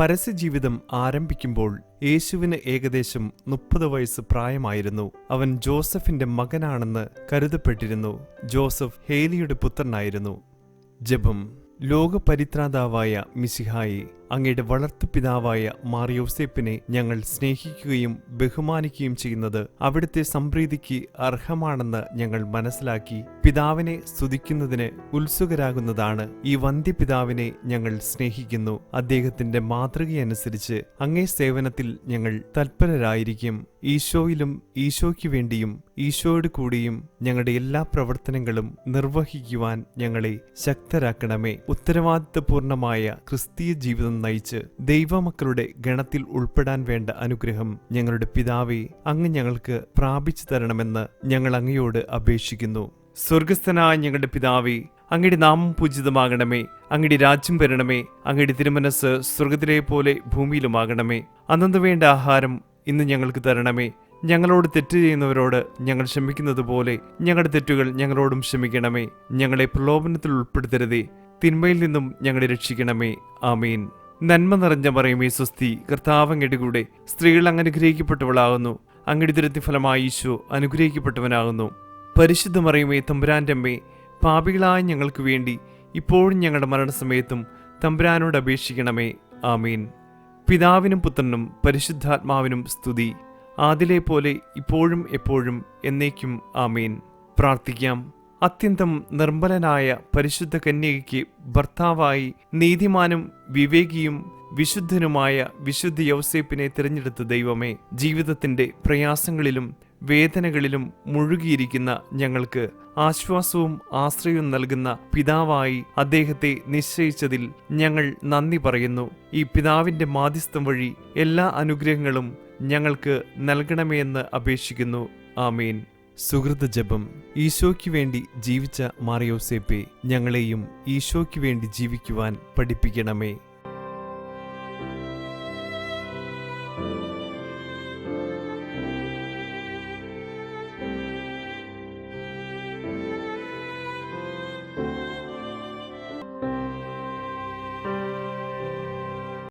പരസ്യജീവിതം ആരംഭിക്കുമ്പോൾ യേശുവിന് ഏകദേശം മുപ്പത് വയസ്സ് പ്രായമായിരുന്നു. അവൻ ജോസഫിന്റെ മകനാണെന്ന് കരുതപ്പെട്ടിരുന്നു. ജോസഫ് ഹേലിയുടെ പുത്രനായിരുന്നു. ജപം. ലോകപരിത്രാതാവായ മിശിഹായി. അങ്ങയുടെ വളർത്തുപിതാവായ മാറിയോസേപ്പിനെ ഞങ്ങൾ സ്നേഹിക്കുകയും ബഹുമാനിക്കുകയും ചെയ്യുന്നത് അവിടുത്തെ സംപ്രീതിക്ക് അർഹമാണെന്ന് ഞങ്ങൾ മനസ്സിലാക്കി പിതാവിനെ സ്തുതിക്കുന്നതിന് ഉത്സുകരാകുന്നതാണ് ഈ വന്ധ്യപിതാവിനെ ഞങ്ങൾ സ്നേഹിക്കുന്നു. അദ്ദേഹത്തിന്റെ മാതൃകയനുസരിച്ച് അങ്ങേ സേവനത്തിൽ ഞങ്ങൾ തൽപരരായിരിക്കും. ഈശോയിലും ഈശോയ്ക്ക് വേണ്ടിയും ഈശോയോട് കൂടിയും ഞങ്ങളുടെ എല്ലാ പ്രവർത്തനങ്ങളും നിർവഹിക്കുവാൻ ഞങ്ങളെ ശക്തരാക്കണമേ. ഉത്തരവാദിത്തപൂർണമായ ക്രിസ്തീയ ജീവിതം നയിച്ച് ദൈവമക്കളുടെ ഗണത്തിൽ ഉൾപ്പെടാൻ വേണ്ട അനുഗ്രഹം ഞങ്ങളുടെ പിതാവെ അങ്ങ് ഞങ്ങൾക്ക് പ്രാപിച്ചു തരണമെന്ന് ഞങ്ങൾ അങ്ങയോട് അപേക്ഷിക്കുന്നു. സ്വർഗസ്ഥനായ ഞങ്ങളുടെ പിതാവേ അങ്ങയുടെ നാമം പൂജിതമാകണമേ അങ്ങയുടെ രാജ്യം വരണമേ അങ്ങയുടെ തിരുമനസ് സ്വർഗത്തിലെ പോലെ ഭൂമിയിലുമാകണമേ. അന്നു വേണ്ട ആഹാരം ഇന്ന് ഞങ്ങൾക്ക് തരണമേ. ഞങ്ങളോട് തെറ്റ് ചെയ്യുന്നവരോട് ഞങ്ങൾ ക്ഷമിക്കുന്നത് പോലെ ഞങ്ങളുടെ തെറ്റുകൾ ഞങ്ങളോടും ക്ഷമിക്കണമേ. ഞങ്ങളെ പ്രലോഭനത്തിൽ ഉൾപ്പെടുത്തരുതേ. തിന്മയിൽ നിന്നും ഞങ്ങളെ രക്ഷിക്കണമേ. ആമീൻ. നന്മ നിറഞ്ഞ മറിയമേ സ്വസ്തി കർത്താവങ്ങയുടെ കൂടെ സ്ത്രീകൾ അനുഗ്രഹിക്കപ്പെട്ടവളാകുന്നു അങ്ങടി ദുരത്തി ഫലമായി ഈശോ അനുഗ്രഹിക്കപ്പെട്ടവനാകുന്നു. പരിശുദ്ധ മറിയമേ തമ്പുരാന്റെ അമ്മേ പാപികളായ ഞങ്ങൾക്ക് വേണ്ടി ഇപ്പോഴും ഞങ്ങളുടെ മരണസമയത്തും തമ്പുരാനോട് അപേക്ഷിക്കണമേ. ആമീൻ. പിതാവിനും പുത്രനും പരിശുദ്ധാത്മാവിനും സ്തുതി. ആദിലെ പോലെ ഇപ്പോഴും എപ്പോഴും എന്നേക്കും ആമീൻ. പ്രാർത്ഥിക്കാം. അത്യന്തം നിർമ്മലനായ പരിശുദ്ധ കന്യകയ്ക്ക് ഭർത്താവായി നീതിമാനും വിവേകിയും വിശുദ്ധനുമായ വിശുദ്ധ യൗസേപ്പിനെ തിരഞ്ഞെടുത്ത ദൈവമേ ജീവിതത്തിന്റെ പ്രയാസങ്ങളിലും വേദനകളിലും മുഴുകിയിരിക്കുന്ന ഞങ്ങൾക്ക് ആശ്വാസവും ആശ്രയവും നൽകുന്ന പിതാവായി അദ്ദേഹത്തെ നിശ്ചയിച്ചതിൽ ഞങ്ങൾ നന്ദി പറയുന്നു. ഈ പിതാവിന്റെ മാധ്യസ്ഥം വഴി എല്ലാ അനുഗ്രഹങ്ങളും ഞങ്ങൾക്ക് നൽകണമേ എന്ന് അപേക്ഷിക്കുന്നു. ആമീൻ. സുഹൃത ജപം ഈശോയ്ക്ക് വേണ്ടി ജീവിച്ച മാറിയോസേപ്പെ ഞങ്ങളെയും ഈശോയ്ക്ക് വേണ്ടി ജീവിക്കുവാൻ പഠിപ്പിക്കണമേ.